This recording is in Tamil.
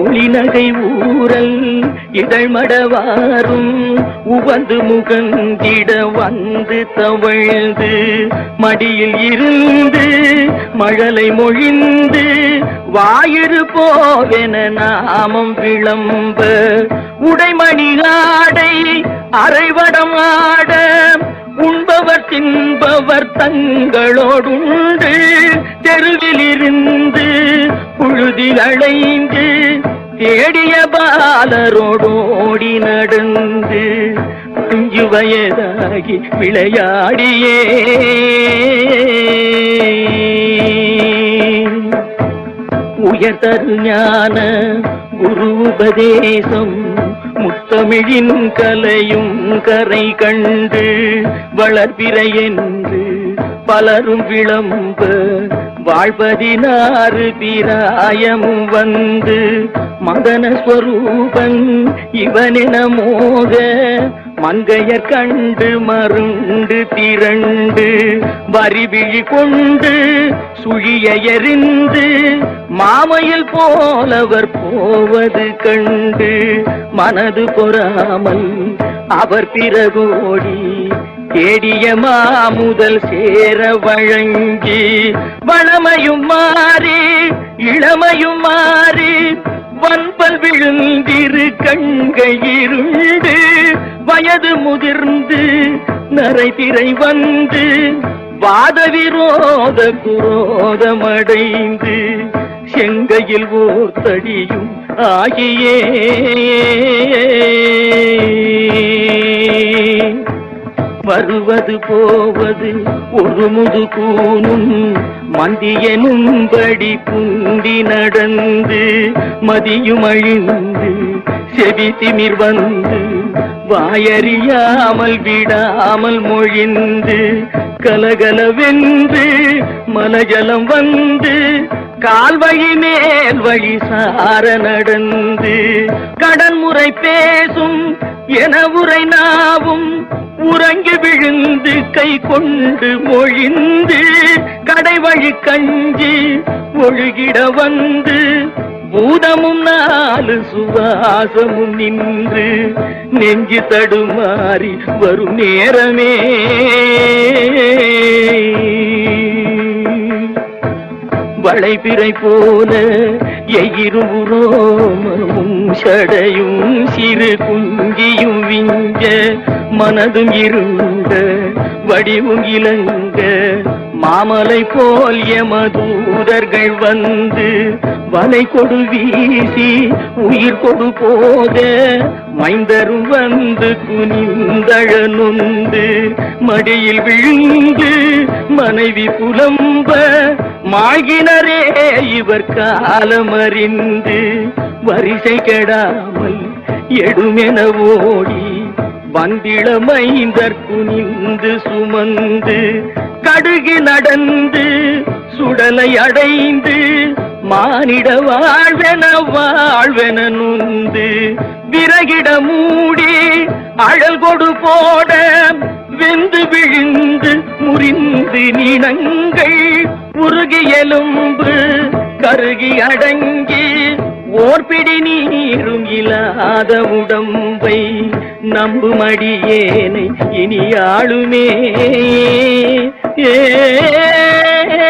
ஒளிநகை ஊரல் இதழ்மடவாரும் உவந்து முகந்திட வந்து தவழ்ந்து மடியில் இருந்து மழலை மொழிந்து வாயிறு போவென நாமம் விளம்ப உடைமணி ஆடை அரைவடம் ஆட உண்பவர் தின்பவர் தங்களோடுண்டு தெருவில் இருந்து புழுதி அடைந்து தேடிய பாலரோடோடி நடந்து அஞ்சு வயதாகி விளையாடியே. உயர்தரு ஞான குரு உபதேசம் முத்தமிழின் கலையும் கரை கண்டு வளர்பிறை என்று பலரும் விளம்ப வாழ்பதினாறு பிராயமும் வந்து மதன ஸ்வரூபன் இவனென மோக மங்கையர் கண்டு மருண்டு திரண்டு வரிவிழி கொண்டு சுழிய எறிந்து மாமையில் போலவர் போவது கண்டு மனது பொறாமல் அவர் பிறகோடி தேடிய மாமுதல் சேர வழங்கி வளமையும் மாறி இளமையும் மாறி வன்பல் விழுந்திரு கண்கள் இருண்டு வயது முதிர்ந்து நரைதிரை வந்து வாத விரோத குரோதமடைந்து செங்கையில் ஓர் தடியும் ஆகியே. வருவது போவது ஒரு முது கூனும் மந்தியனும்படி குந்தி நடந்து மதியும் அழிந்து செவி திமிர் வந்து வாயறியாமல் விடாமல் மொழிந்து கலகலவென்று மலஜலம் வந்து கால்வழி மேல் வழி சார நடந்து கடன் முறை பேசும் என உரை நாவும் உறங்கி விழுந்து கை கொண்டு மொழிந்து கடை வழி கஞ்சி ஒழுகிட வந்து பூதமும் நாலு சுவாசமும் நின்று நெஞ்சு தடுமாறி வரும் நேரமே. வளைபிறை போல எயிருபுரோமமும் சடையும் சிறு குஞ்சியும் விஞ்ச மனதும் இருங்க வடிவும் இளங்க மாமலை போல் எமதூதர்கள் வந்து வலை கொடு வீசி உயிர் கொடு போத. மைந்தரும் வந்து குனிந்தழ நொந்து மடியில் விழுந்து மனைவி புலம்ப. மாகினரே இவர் காலமறிந்து வரிசை கெடாமல் எடுமென ஓடி வந்திளமைந்தற் குனிந்து சுமந்து நடுகி நடந்து சுடலை அடைந்து மானிட வாழ்வென வாழ்வென நுந்து விறகிட மூடி அழல் கொடு போட வெந்து விழுந்து முறிந்து நினங்கள் உருகி எலும்பு கருகி அடங்கி ஓர்பிடி நீரும் இல்லாத உடம்பை நம்புமடியேனை இனி ஆளுமே. உனக்கு